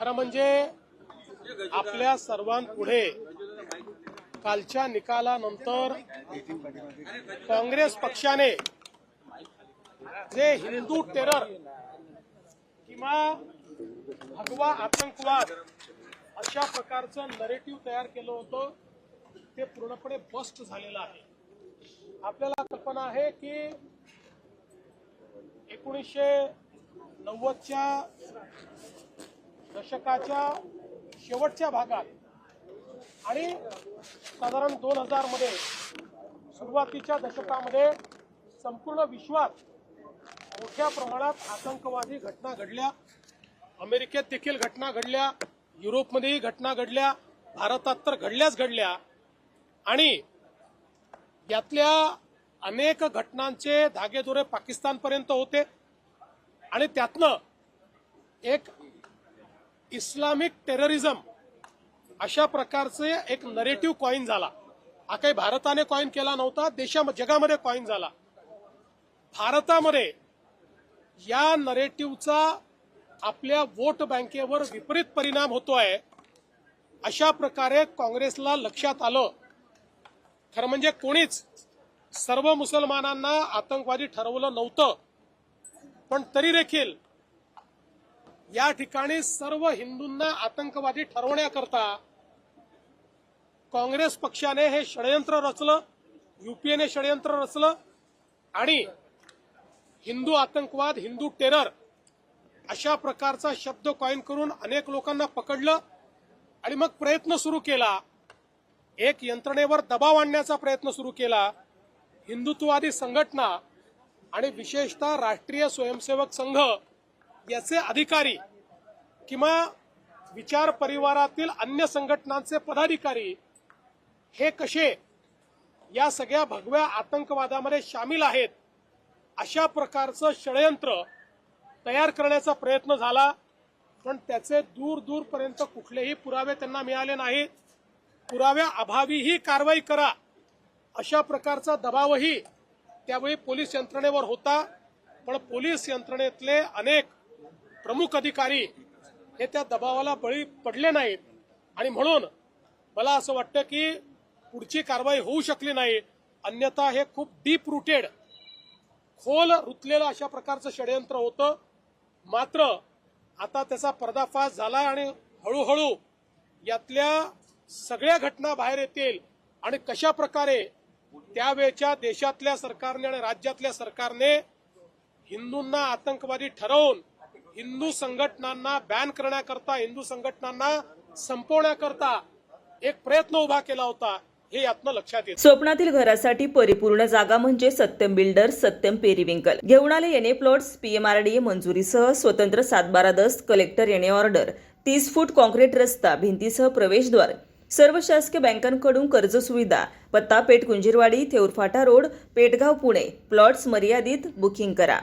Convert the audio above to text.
खरं म्हणजे आपल्या सर्वांपुढे कालच्या निकालानंतर काँग्रेस पक्षाने जे हिंदू टेरर किंवा भगवा आतंकवाद अशा प्रकारचं नरेटिव्ह तयार केलं होतं ते पूर्णपणे बस्ट झालेलं आहे. आपल्याला कल्पना आहे की एकोणीसशे नव्वदच्या दशकाच्या शेवटच्या भागात आणि साधारण दोन हजारमध्ये सुरुवातीच्या दशकामध्ये संपूर्ण विश्वात मोठ्या प्रमाणात आतंकवादी घटना घडल्या. अमेरिकेत देखील घटना घडल्या. युरोपमध्येही घटना घडल्या. भारतात तर घडल्याच घडल्या. आणि यातल्या अनेक घटनांचे धागेदोरे पाकिस्तानपर्यंत होते. आणि त्यातनं एक इस्लामिक टेररिझम अशा प्रकारचे एक नरेटिव्ह कॉईन झाला. हा काही भारताने कॉईन केला नव्हता देशा जगामध्ये कॉईन झाला. भारतामध्ये या नरेटिव्हचा आपल्या वोट बँकेवर विपरीत परिणाम होतो आहे. अशा प्रकारे काँग्रेसला लक्षात आलं. खरं म्हणजे कोणीच सर्व मुसलमानांना आतंकवादी ठरवलं नव्हतं. पण तरी देखील या ठिकाणी सर्व हिंदूंना आतंकवादी ठरवण्याकरता काँग्रेस पक्षाने हे षडयंत्र रचलं युपीएने षडयंत्र रचलं आणि हिंदू आतंकवाद हिंदू टेरर अशा प्रकारचा शब्द कॉईन करून अनेक लोकांना पकडलं आणि मग प्रयत्न सुरू केला. एक यंत्रणेवर दबाव आणण्याचा प्रयत्न सुरू केला. हिंदुत्ववादी संघटना आणि विशेषतः राष्ट्रीय स्वयंसेवक संघ याचे अधिकारी किंवा विचार परिवारातील अन्य संघटनांचे पदाधिकारी हे कसे या सगळ्या भगव्या आतंकवादामध्ये सामील आहेत अशा प्रकारचं षडयंत्र तयार करण्याचा प्रयत्न झाला. पण त्याचे दूर दूरपर्यंत कुठलेही पुरावे त्यांना मिळाले नाहीत पुराव्या अभावी ही कारवाई करा अशा प्रकारचा दबावही त्यावेळी पोलीस यंत्रणेवर होता. पण पोलीस यंत्रणेतले अनेक प्रमुख अधिकारी हे त्या दबावाला बळी पडले नाहीत. आणि म्हणून मला असं वाटतं की पुढची कारवाई होऊ शकली नाही. अन्यथा हे खूप डीप रुटेड खोल रुतलेलं अशा प्रकारचं षडयंत्र होतं. मात्र आता त्याचा पर्दाफाश झाला आणि हळूहळू यातल्या सगळ्या घटना बाहेर येतील. आणि कशा प्रकारे त्यावेळच्या देशातल्या सरकारने आणि राज्यातल्या सरकारने हिंदूंना आतंकवादी ठरवून हिंदू संघटनांना बॅन करण्याकरता हिंदू संघटनांना संपवण्याकरता एक प्रयत्न उभा केला होता हे यातनं लक्षात येत. स्वप्नातील घरासाठी परिपूर्ण जागा म्हणजे सत्यम बिल्डर सत्यम पेरिविंकल. घेऊन आले येणे प्लॉट्स पीएमआरडीए मंजुरीसह स्वतंत्र सातबारा दस्त कलेक्टर येणे ऑर्डर तीस फूट कॉन्क्रीट रस्ता भिंतीसह प्रवेशद्वार. सर्व शासकीय बँकांकडून कर्ज सुविधा पत्ता पेठ कुंजीरवाडी थेऊरफाटा रोड पेटगाव पुणे. प्लॉट्स मर्यादित बुकिंग करा.